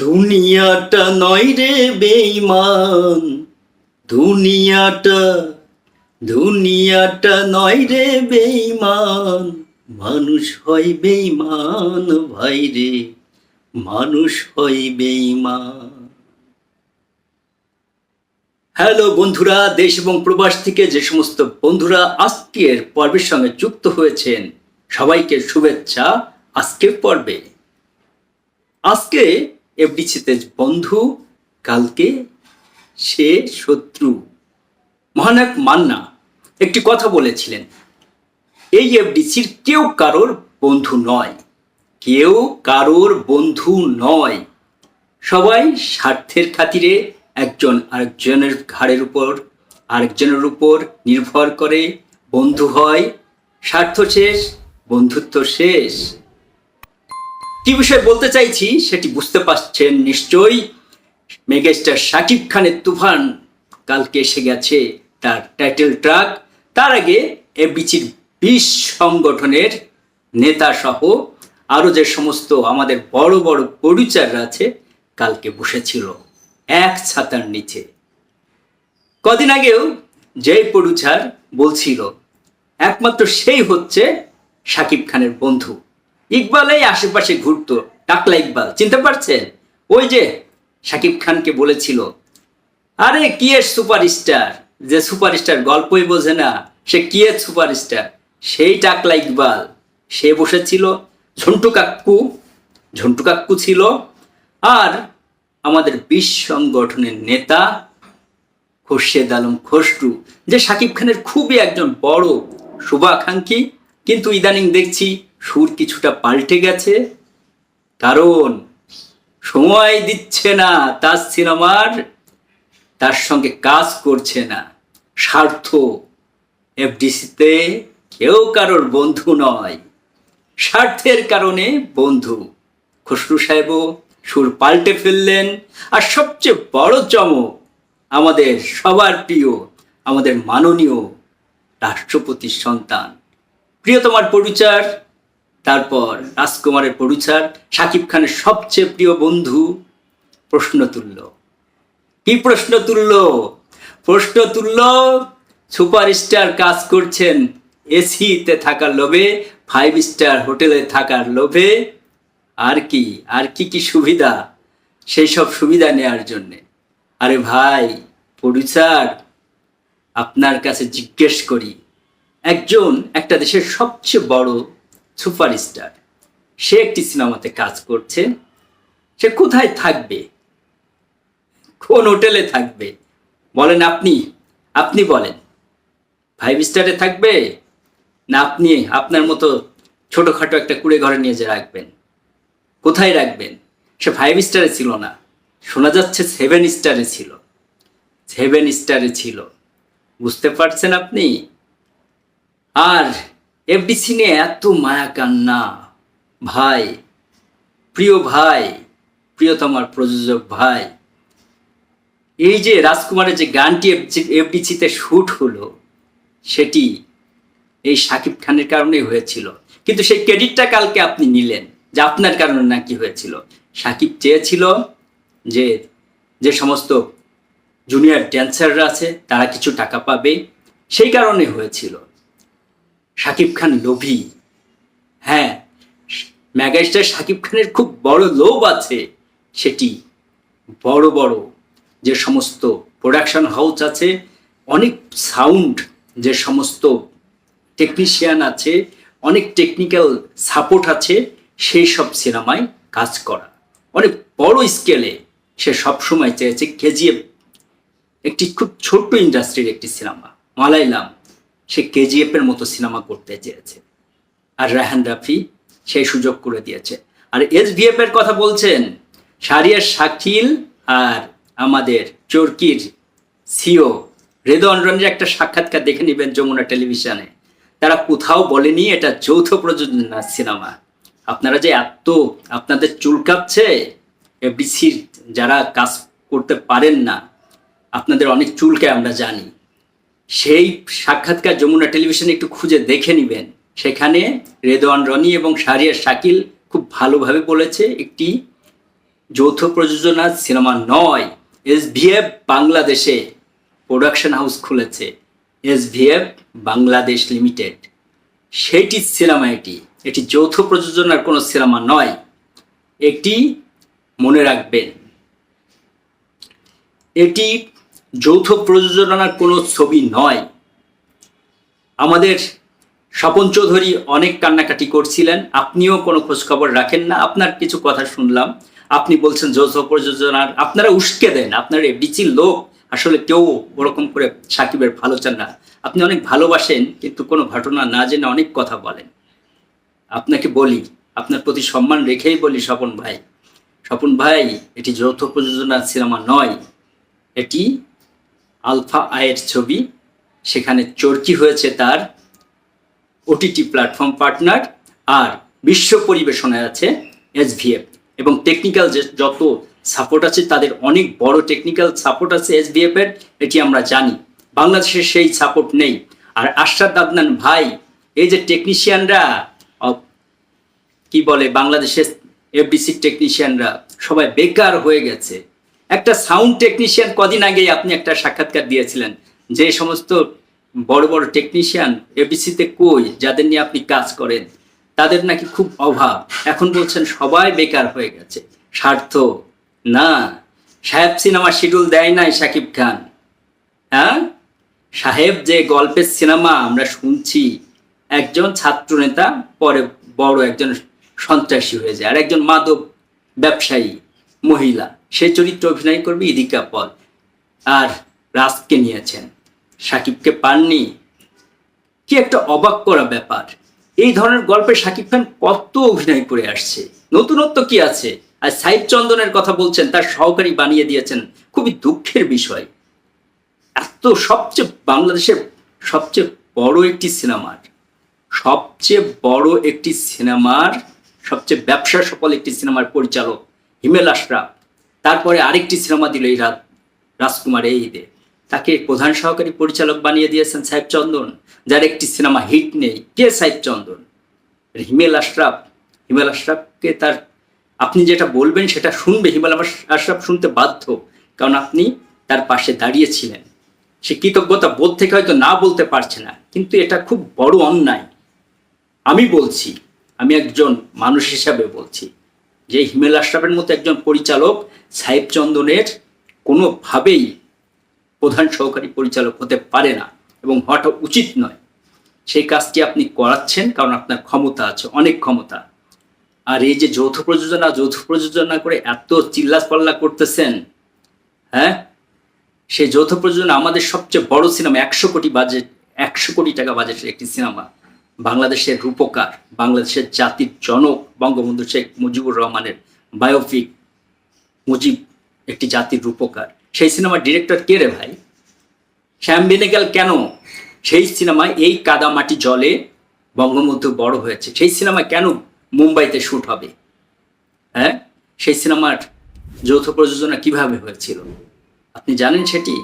দুনিয়াটা নয় রে বেইমান দুনিয়াটা দুনিয়াটা নয় রে বেইমান মানুষ হয় বেইমান ভাই রে, মানুষ হয় বেইমান হ্যালো বন্ধুরা, দেশ এবং প্রবাস থেকে যে সমস্ত বন্ধুরা আজকের পর্বের সঙ্গে যুক্ত হয়েছেন, সবাইকে শুভেচ্ছা আজকের পর্বে। আজকে এফডিসিতে বন্ধু, কালকে সে শত্রু। মহানায়ক মান্না একটি কথা বলেছিলেন, এই এফডিসির কেউ কারোর বন্ধু নয়। কেউ কারোর বন্ধু নয়। সবাই স্বার্থের খাতিরে একজন আরেকজনের ঘাড়ের উপর, আরেকজনের উপর নির্ভর করে বন্ধু হয়। স্বার্থ শেষ, বন্ধুত্ব শেষ। কি বিষয়ে বলতে চাইছি সেটি বুঝতে পারছেন নিশ্চয়ই। মেগাস্টার শাকিব খানের তুফান কালকে এসে গেছে তার টাইটেল ট্রাক তার আগে এবিচির বিশ সংগঠনের নেতা সহ আরও যে সমস্ত আমাদের বড় বড় প্রডিউসাররা আছে, কালকে বসেছিল এক ছাতার নিচে। কদিন আগেও যেই প্রডিউসার বলছিল, একমাত্র সেই হচ্ছে শাকিব খানের বন্ধু। ইকবাল এই আশেপাশে ঘুরতো টাকলা ইকবাল, চিনতে পারছেন? ওই যে শাকিব খানকে বলেছিল, আরে, কি এর সুপারস্টার? যে সুপারস্টার গল্পই বোঝে না, সে কি এর সুপারস্টার? সেই টাকলা ইকবাল, সে বসেছিল, ঝন্টু কাক্কু ঝন্টু কাক্কু ছিল, আর আমাদের বিশ সংগঠনের নেতা খোরশেদ আলম খসরু, যে শাকিব খানের খুবই একজন বড়, শুভাকাঙ্ক্ষী, কিন্তু ইদানিং দেখছি সুর কিছুটা পাল্টে গেছে, কারণ সময় দিচ্ছে না তার সিনেমার, তার সঙ্গে কাজ করছে না। স্বার্থ এফডিসিতে কেউ কারোর বন্ধু নয়, স্বার্থের কারণে বন্ধু। খসরু সাহেবও সুর পাল্টে ফেললেন, আর সবচেয়ে বড় চমক আমাদের সবার প্রিয়, আমাদের মাননীয় রাষ্ট্রপতির সন্তান। প্রিয়তমার পরিচার তারপর রাজকুমারের পরিচার শাকিব খানের সবচেয়ে প্রিয় বন্ধু প্রশ্ন তুলল কি প্রশ্ন তুলল প্রশ্ন তুলল সুপারস্টার কাজ করছেন এসিতে থাকার লোভে ফাইভ স্টার হোটেলে থাকার লোভে। আর কি আর কি কি সুবিধা? সেই সব সুবিধা নেওয়ার জন্যে। আরে ভাই, প্রডিউসার, আপনার কাছে জিজ্ঞেস করি, একজন একটা দেশের সবচেয়ে বড় সুপারস্টার। সে একটি সিনেমাতে কাজ করছে। সে কোথায় থাকবে? কোন হোটেলে থাকবে? বলেন আপনি আপনি বলেন। ফাইভ স্টারে থাকবে? না, আপনি আপনার মতো ছোটোখাটো একটা কুড়ে ঘরে নিয়ে যে রাখবেন। কোথায় রাখবেন? সে ফাইভ স্টারে ছিল না। শোনা যাচ্ছে সেভেন স্টারে ছিল। সেভেন স্টারে ছিল। বুঝতে পারছেন আপনি? আর এফডিসি নিয়ে এত মায়া কান্না। ভাই, প্রিয় ভাই প্রিয়তমার প্রযোজক ভাই, এই যে রাজকুমারের যে গানটি এফডিসিতে শ্যুট হলো, সেটি এই সাকিব খানের কারণেই হয়েছিল। কিন্তু সেই ক্রেডিটটা কালকে আপনি নিলেন, যে আপনার কারণে নাকি হয়েছিল। সাকিব চেয়েছিল যে যে সমস্ত জুনিয়র ড্যান্সাররা আছে, তারা কিছু টাকা পাবে, সেই কারণে হয়েছিল। শাকিব খান লোভী। হ্যাঁ মেগাস্টার শাকিব খানের খুব বড় লোভ আছে সেটি। বড় বড় যে সমস্ত প্রোডাকশন হাউস আছে, অনেক সাউন্ড যে সমস্ত টেকনিশিয়ান আছে, অনেক টেকনিক্যাল সাপোর্ট আছে, সেই সব সিনেমায় কাজ করা। অনেক বড় স্কেলে সে সবসময় চেয়েছে। কেজিএফ একটি খুব ছোট্ট ইন্ডাস্ট্রির একটি সিনেমা, মালাইলাম। সে কেজিএফ এর মতো সিনেমা করতে চেয়েছে। আর রাহান রাফি সেই সুযোগ করে দিয়েছে। আর এস ভিএফ এর কথা বলছেন সারিয়ার শাকিল আর আমাদের চরকির সিও রেদন রনের একটা সাক্ষাৎকার দেখে নেবেন যমুনা টেলিভিশনে। তারা কোথাও বলেনি এটা যৌথ প্রযোজনা সিনেমা। আপনারা যে এত আপনাদের চুল কাঁপছে এফডিসির যারা কাজ করতে পারেন না, আপনাদের অনেক চুলকে আমরা জানি। সেই সাক্ষাৎকার যমুনা টেলিভিশনে একটু খুঁজে দেখে নেবেন। সেখানে রেদওয়ান রনি এবং সারিয়া শাকিল খুব ভালোভাবে বলেছে, একটি যৌথ প্রযোজনা সিনেমা নয় এস ভিএফ বাংলাদেশে প্রোডাকশন হাউস খুলেছে এস ভিএফ বাংলাদেশ লিমিটেড। সেটি সিনেমা এটি এটি যৌথ প্রযোজনার কোনো সিনেমা নয়। একটি মনে রাখবেন, এটি যৌথ প্রযোজনার কোনো ছবি নয়। আমাদের স্বপন চৌধুরী অনেক কান্নাকাটি করছিলেন। আপনিও কোনো খোঁজখবর রাখেন না। আপনার কিছু কথা শুনলাম। আপনি বলছেন যৌথ প্রযোজনার, আপনারা উস্কে দেন। আপনার বিচির লোক আসলে কেউ ওরকম করে সাকিবের ভালো চান না। আপনি অনেক ভালোবাসেন, কিন্তু কোনো ঘটনা না জেনে অনেক কথা বলেন। আপনাকে বলি, আপনার প্রতি সম্মান রেখেই বলি স্বপন ভাই। স্বপন ভাই, এটি যৌথ প্রযোজনা সিনেমা নয়। এটি আলফা আয়ের ছবি। সেখানে চরকি হয়েছে তার ওটিটি প্ল্যাটফর্ম পার্টনার আর বিশ্ব পরিবেশনায় আছে এসভিএফ এবং টেকনিক্যাল যে যত সাপোর্ট আছে, তাদের অনেক বড় টেকনিক্যাল সাপোর্ট আছে এসভিএফ এর, এটি আমরা জানি। বাংলাদেশের সেই সাপোর্ট নেই। আর আশরাদ আদনান ভাই, এই যে টেকনিশিয়ানরা কি বলে বাংলাদেশের এফবিসি টেকনিশিয়ানরা সবাই বেকার হয়ে গেছে। একটা সাউন্ড টেকনিশিয়ান কদিন আগেই আপনি একটা সাক্ষাৎকার দিয়েছিলেন। যে সমস্ত বড় বড় টেকনিশিয়ান এফবিসিতে কই, যাদের নিয়ে আপনি কাজ করেন, তাদের নাকি খুব অভাব। এখন বলছেন সবাই বেকার হয়ে গেছে। স্বার্থ? না। সাহেব সিনেমা শিডিউল দেয় নাই শাকিব খান। হ্যাঁ? সাহেব যে গল্পের সিনেমা আমরা শুনছি, একজন ছাত্রনেতা পরে বড় একজন সন্ত্রাসী হয়ে যায়, আর একজন মাদক ব্যবসায়ী, মহিলা। সে চরিত্র অভিনয় করবে ইদিকা পল আর রাজকে নিয়েছেন। সাকিবকে পাননি। কি একটা অবাক করা ব্যাপার। এই ধরনের গল্পে সাকিব খান কত অভিনয় করে আসছে। নতুনত্ব কি আছে? আর সাইদ চন্দনের কথা বলছেন, তার সহকারী বানিয়ে দিয়েছেন। খুবই দুঃখের বিষয়। এত সবচেয়ে বাংলাদেশের সবচেয়ে বড় একটি সিনেমার, সবচেয়ে বড় একটি সিনেমার, সবচেয়ে ব্যবসা সফল একটি সিনেমার পরিচালক হিমেল আশরাফ। তারপরে আরেকটি সিনেমা দিল এই রাত, রাজকুমার এই ঈদে। তাকে প্রধান সহকারী পরিচালক বানিয়ে দিয়েছেন সাহেব চন্দন, যার একটি সিনেমা হিট নেই, কে সাহেব চন্দন? হিমেল আশরাফ। হিমেল আশরাফকে তার, আপনি যেটা বলবেন সেটা শুনবে, হিমেল আশরাফ শুনতে বাধ্য, কারণ আপনি তার পাশে দাঁড়িয়েছিলেন সে কৃতজ্ঞতা বোধ থেকে হয়তো না বলতে পারছে না, কিন্তু এটা খুব বড় অন্যায়। আমি বলছি, আমি একজন মানুষ হিসাবে বলছি। যে হিমেল আশরাফের মতো একজন পরিচালক সাহেব চন্দনের কোনোভাবেই প্রধান সহকারী পরিচালক হতে পারে না এবং হওয়াটা উচিত নয়। সেই কাজটি আপনি করাচ্ছেন কারণ আপনার ক্ষমতা আছে, অনেক ক্ষমতা। আর এই যে যৌথ প্রযোজনা যৌথ প্রযোজনা করে এত চিল্লাস পাল্লা করতেছেন হ্যাঁ? সেই যৌথ প্রযোজনা আমাদের সবচেয়ে বড় সিনেমা, একশো কোটি বাজেট একশো কোটি টাকা বাজেটের একটি সিনেমা। বাংলাদেশের রূপকার, বাংলাদেশের জাতির জনক বঙ্গবন্ধু শেখ মুজিবুর রহমানের বায়োপিক মুজিব একটি জাতির রূপকার। সেই সিনেমার ডিরেক্টর কে রে ভাই? শ্যাম বেনেগাল কেন সেই সিনেমায় এই কাদামাটি জলে বঙ্গবন্ধু বড় হয়েছে? সেই সিনেমা কেন মুম্বাইতে শ্যুট হবে? হ্যাঁ? সেই সিনেমার যৌথ প্রযোজনা কীভাবে হয়েছিল? আপনি জানেন সেটি?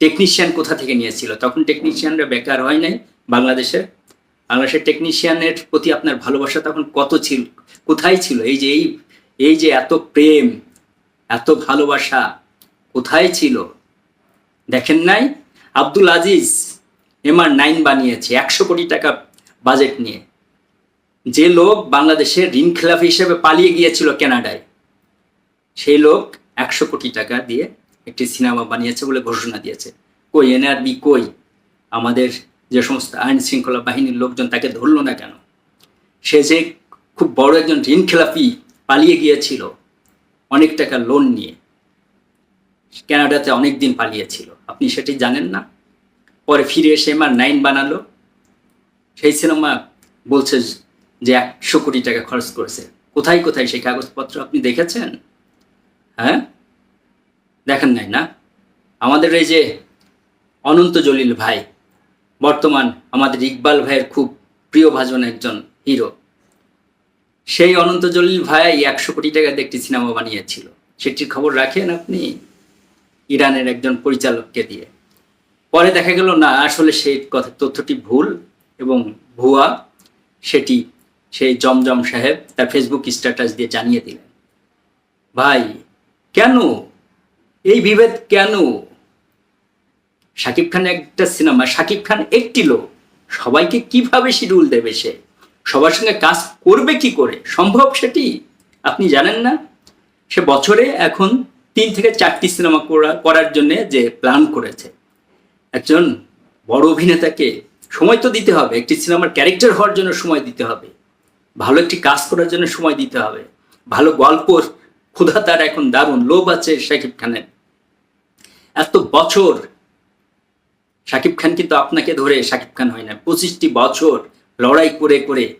টেকনিশিয়ান কোথা থেকে নিয়েছিল? তখন টেকনিশিয়ানরা বেকার হয় নাই বাংলাদেশের। বাংলাদেশের টেকনিশিয়ানের প্রতি আপনার ভালোবাসা তখন কত ছিল? কোথায় ছিল? এই যে এই এই যে এত প্রেম, এত ভালোবাসা, কোথায় ছিল? দেখেন নাই? আব্দুল আজিজ এমআর নাইন বানিয়েছে একশো কোটি টাকা বাজেট নিয়ে। যে লোক বাংলাদেশের ঋণ খেলাফ হিসেবে পালিয়ে গিয়েছিল কানাডায় সেই লোক একশো কোটি টাকা দিয়ে একটি সিনেমা বানিয়েছে বলে ঘোষণা দিয়েছে। কই, এনআরবি কই? আমাদের যে সমস্ত আইন শৃঙ্খলা বাহিনীর লোকজন তাকে ধরলো না কেন? সে যে খুব বড় একজন ঋণ খেলাপি পালিয়ে গিয়েছিল অনেক টাকা লোন নিয়ে। ক্যানাডাতে অনেক দিন পালিয়েছিল। আপনি সেটি জানেন না? পরে ফিরে এসে এমার নাইন বানালো। সেই সিনেমা বলছে যে একশো কোটি টাকা খরচ করেছে। কোথায় কোথায় সেই কাগজপত্র আপনি দেখেছেন? হ্যাঁ? দেখেন নাই না? আমাদের এই যে অনন্ত জলিল ভাই বর্তমান আমাদের ইকবাল ভাইয়ের খুব প্রিয় ভাজন একজন হিরো। সেই অনন্ত জলিল ভাই একশো কোটি টাকা একটি সিনেমা বানিয়েছিল। সেটির খবর রাখেন আপনি? ইরানের একজন পরিচালককে দিয়ে। পরে দেখা গেল, না, আসলে সেই কথা, তথ্যটি ভুল এবং ভুয়া। সেটি সেই জমজম সাহেব তার ফেসবুক স্ট্যাটাস দিয়ে জানিয়ে দিলেন। ভাই, কেন? এই বিভেদ কেন? শাকিব খান একটা সিনেমা, শাকিব খান একটি লোক। সবাইকে কীভাবে শিডিউল দেবে সে? সবার সঙ্গে কাজ করবে কি করে? সম্ভব সেটি? আপনি জানেন না? সে বছরে এখন তিন থেকে চারটি সিনেমা করা, করার জন্য যে প্ল্যান করেছে। একজন বড় অভিনেতাকে সময় তো দিতে হবে, একটি সিনেমার ক্যারেক্টার হওয়ার জন্য সময় দিতে হবে, ভালো একটি কাজ করার জন্য সময় দিতে হবে, ভালো গল্প ক্ষুধা তার এখন দারুণ, লোভ আছে শাকিব খানের। এত বছর শাকিব খান কিন্তু আপনাকে ধরে শাকিব খান হয় না। পঁচিশটি বছর লড়াই করে করে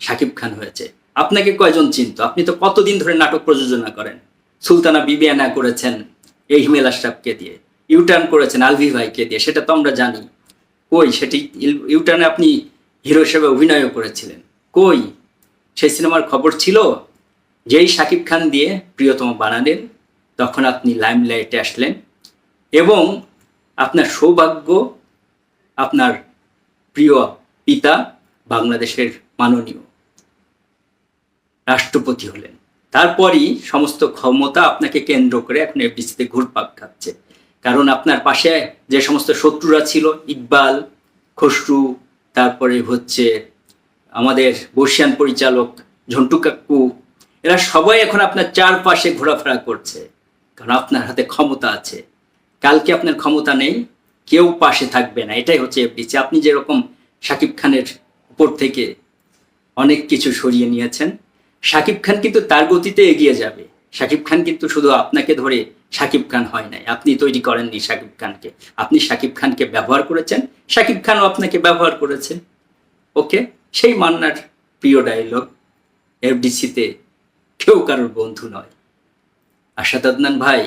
শাকিব খান হয়েছে। আপনাকে কয়জন চিনত? আপনি তো কতদিন ধরে নাটক প্রযোজনা করেন? সুলতানা বিবিয়ানা করেছেন এই হিমেল আশরাফকে দিয়ে। ইউটার্ন করেছেন, আলভি ভাইকে দিয়ে। সেটা তো আমরা জানি। কই? সেটি ইউটার্নে আপনি হিরো হিসেবে অভিনয়ও করেছিলেন। কই? সেই সিনেমার খবর ছিল, যেই শাকিব খান দিয়ে প্রিয়তম বানালেন, তখন আপনি লাইম লাইমলাইটে আসলেন এবং আপনার সৌভাগ্য, আপনার প্রিয় পিতা বাংলাদেশের মাননীয় রাষ্ট্রপতি হলেন। তারপরই সমস্ত ক্ষমতা আপনাকে কেন্দ্র করে এখন এফডিসিতে ঘুরপাক খাচ্ছে। কারণ আপনার পাশে যে সমস্ত শত্রুরা ছিল, ইকবাল, খসরু, তারপরে হচ্ছে আমাদের বর্ষিয়ান পরিচালক ঝন্টু কাকু, এরা সবাই এখন আপনার চারপাশে ঘোরাফেরা করছে। কারণ আপনার হাতে ক্ষমতা আছে। কালকে আপনার ক্ষমতা নেই, কেউ পাশে থাকবে না। এটাই হচ্ছে এফডিসি আপনি যেরকম শাকিব খানের উপর থেকে অনেক কিছু সরিয়ে নিয়েছেন, শাকিব খান কিন্তু তার গতিতে এগিয়ে যাবে। শাকিব খান কিন্তু শুধু আপনাকে ধরে শাকিব খান হয় নাই। আপনি তৈরি করেননি শাকিব খানকে। আপনি শাকিব খানকে ব্যবহার করেছেন, শাকিব খানও আপনাকে ব্যবহার করেছে। ওকে? সেই মান্নার প্রিয় ডায়লগ এফডিসিতে কেউ কারোর বন্ধু নয়। আশাদ আদনান ভাই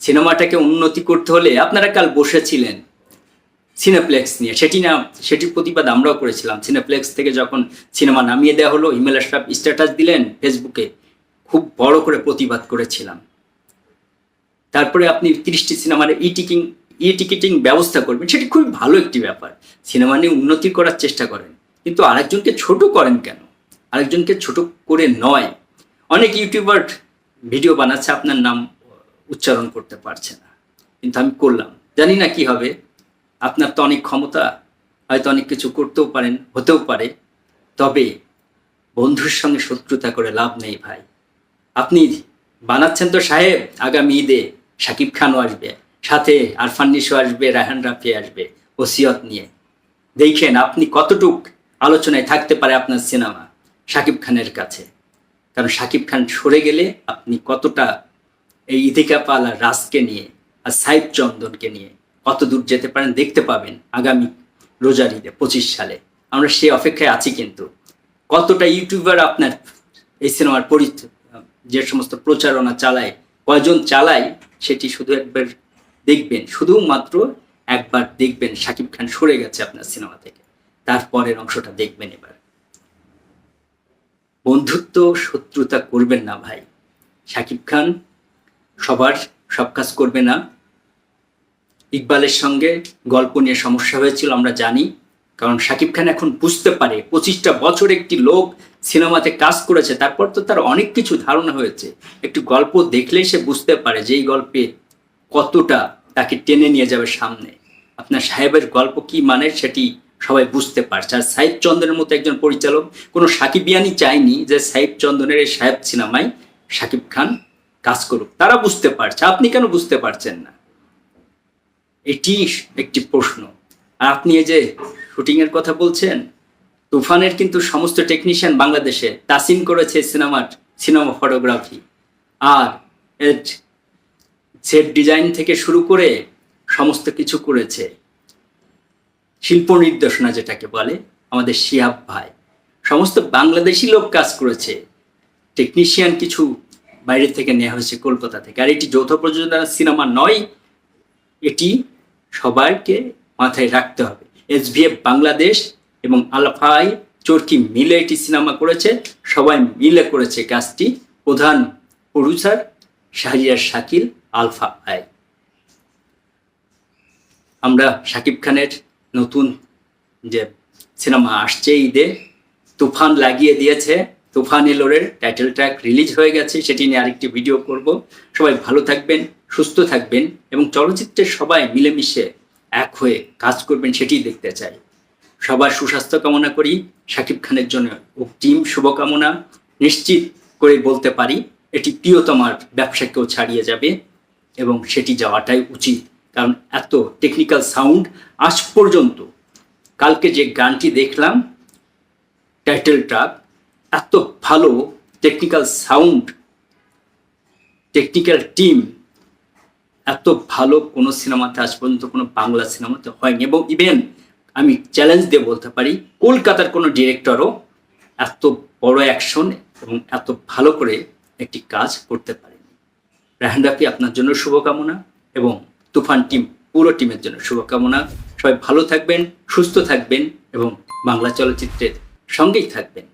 সিনেমাটাকে উন্নতি করতে হলে আপনারা কাল বসেছিলেন সিনেপ্লেক্স নিয়ে। সেটি না সেটির প্রতিবাদ আমরাও করেছিলাম। সিনেপ্লেক্স থেকে যখন সিনেমা নামিয়ে দেওয়া হলো, ইমেল আশরাফ স্ট্যাটাস দিলেন ফেসবুকে। খুব বড় করে প্রতিবাদ করেছিলাম। তারপরে আপনি তিরিশটি সিনেমার ই টিকিং ই টিকিটিং ব্যবস্থা করবেন, সেটি খুবই ভালো একটি ব্যাপার। সিনেমা নিয়ে উন্নতি করার চেষ্টা করেন। কিন্তু আরেকজনকে ছোট করেন কেন? আরেকজনকে ছোট করে নয়। অনেক ইউটিউবার ভিডিও বানাচ্ছে, আপনার নাম উচ্চারণ করতে পারছে না। কিন্তু আমি করলাম। জানি না কি হবে। আপনার তো অনেক ক্ষমতা, হয়তো অনেক কিছু করতেও পারেন, হতেও পারে। তবে বন্ধুর সঙ্গে শত্রুতা করে লাভ নেই ভাই। আপনি বানাচ্ছেন তো সাহেব, আগামী ঈদে শাকিব খানও আসবে। সাথে আরফান নিশো আসবে রাহান রাফি আসবে, ওসিয়ত নিয়ে। দেখেন আপনি কতটুক আলোচনায় থাকতে পারে আপনার সিনেমা শাকিব খানের কাছে। কারণ শাকিব খান সরে গেলে আপনি কতটা এই ইদিকা পাল আর রাজকে নিয়ে আর সাইব চন্দনকে নিয়ে কত দূর যেতে পারেন দেখতে পাবেন আগামী রোজার ঈদে, পঁচিশ সালে। আমরা সে অপেক্ষায় আছি কিন্তু। কতটা ইউটিউবার আপনার এই সিনেমার পরি যে সমস্ত প্রচারণা চালায়, কয়জন চালায়, সেটি শুধু একবার দেখবেন। শুধুমাত্র একবার দেখবেন শাকিব খান সরে গেছে আপনার সিনেমা থেকে। তারপরের অংশটা দেখবেন এবার। বন্ধুত্ব, শত্রুতা করবেন না ভাই। শাকিব খান সবার সব কাজ করবে না। ইকবালের সঙ্গে গল্প নিয়ে সমস্যা হয়েছিল, আমরা জানি। কারণ শাকিব খান এখন বুঝতে পারে, পঁচিশটা বছর একটি লোক সিনেমাতে কাজ করেছে, তারপর তো তার অনেক কিছু ধারণা হয়েছে। একটু গল্প দেখলেই সে বুঝতে পারে যে এই গল্পে কতটা তাকে টেনে নিয়ে যাবে সামনে। আপনার সাহেবের গল্প কি মানে সেটি সবাই বুঝতে পারছে। আর সাহেব চন্দনের মতো একজন পরিচালক, কোনো সাকিবিয়ানি চায়নি যে সাহেব চন্দনের এই সাহেব সিনেমায় শাকিব খান কাজ করুক। তারা বুঝতে পারছে, আপনি কেন বুঝতে পারছেন না? এটি একটি প্রশ্ন। আর আপনি এই যে শুটিংয়ের কথা বলছেন, তুফানের কিন্তু সমস্ত টেকনিশিয়ান বাংলাদেশে তাসিম করেছে সিনেমার সিনেমা ফটোগ্রাফি আর সেট ডিজাইন থেকে শুরু করে সমস্ত কিছু করেছে। শিল্প নির্দেশনা যেটাকে বলে, আমাদের শিহাব ভাই। সমস্ত বাংলাদেশি লোক কাজ করেছে। টেকনিশিয়ান কিছু বাইরে থেকে নেওয়া হয়েছে কলকাতা থেকে। আর এটি যৌথ প্রযোজনা সিনেমা নয়, এটি সবাইকে মাথায় রাখতে হবে। এসভিএফ বাংলাদেশ এবং আলফাই চরকি মিলে এটি সিনেমা করেছে। সবাই মিলে করেছে কাজটি। প্রধান producer Shahriar Shakil Alpha I আমরা শাকিব খানের নতুন যে সিনেমা আসছে ঈদে, তুফান লাগিয়ে দিয়েছে। তুফান এলোরের টাইটেল ট্র্যাক রিলিজ হয়ে গেছে, সেটি নিয়ে আরেকটি ভিডিও করব। সবাই ভালো থাকবেন, সুস্থ থাকবেন এবং চলচ্চিত্রের সবাই মিলেমিশে এক হয়ে কাজ করবেন সেটি দেখতে চাই। সবার সুস্বাস্থ্য কামনা করি, শাকিব খানের জন্য ও টিম শুভকামনা। নিশ্চিত করে বলতে পারি, এটি প্রিয়তমার ব্যবসাকেও ছাড়িয়ে যাবে এবং সেটি যাওয়াটাই উচিত। কারণ এত টেকনিক্যাল সাউন্ড আজ পর্যন্ত। কালকে যে গানটি দেখলাম টাইটেল ট্রাক এত ভালো টেকনিক্যাল সাউন্ড টেকনিক্যাল টিম এত ভালো কোনো সিনেমাতে আজ পর্যন্ত কোনো বাংলা সিনেমাতে হয়নি এবং ইভেন আমি চ্যালেঞ্জ দিয়ে বলতে পারি, কলকাতার কোনো ডিরেক্টরও এত বড় অ্যাকশন এবং এত ভালো করে একটি কাজ করতে পারেনি। রাহান রাফি আপনার জন্য শুভকামনা এবং তুফান টিম পুরো টিমের জন্য শুভকামনা। সবাই ভালো থাকবেন, সুস্থ থাকবেন এবং বাংলা চলচ্চিত্রের সঙ্গেই থাকবেন।